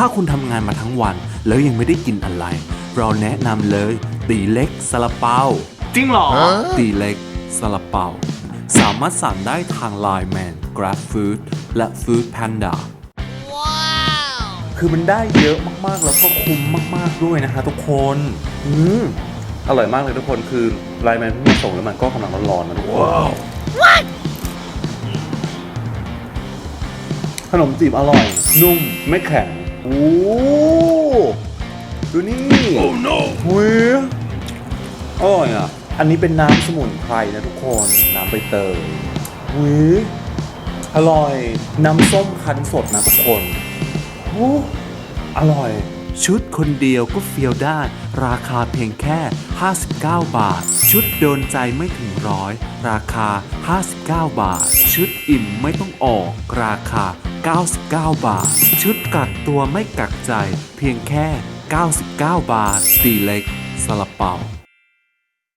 ถ้าคุณทำงานมาทั้งวัน แล้วยังไม่ได้กินอะไร เราแนะนำเลย ตีเล็กซาลาเปาจริงเหรอ ตีเล็กซาลาเปาสามารถสั่งได้ทาง Line Man Grab Food และ Food Panda คือมันได้เยอะมากๆ แล้วก็คุ้มมาก ๆ ด้วยนะคะทุกคน อืมอร่อยมากเลยทุกคนคือไลน์แมนเพิ่งมาส่งแล้วมันก็กำลังร้อนๆนะทุกคนขนมจีบอร่อย นุ่มไม่แข็ง โอ้ดูนี่โอ้ no หุยอร่อยอะ อันนี้เป็นน้ำสมุนไพรนะทุกคน น้ำใบเตยหุยอร่อย น้ำส้มคั้นสดนะทุกคนโอ้อร่อย ชุดคนเดียวก็เฟียวได้ ราคาเพียงแค่ 59 บาท ชุดโดนใจไม่ถึงร้อย ราคา 59 บาท ชุดอิ่มไม่ต้องออก ราคา 99 บาท ชุดกักตัวไม่กักใจ เพียงแค่ 99 บาทตีเล็กซาลาเปา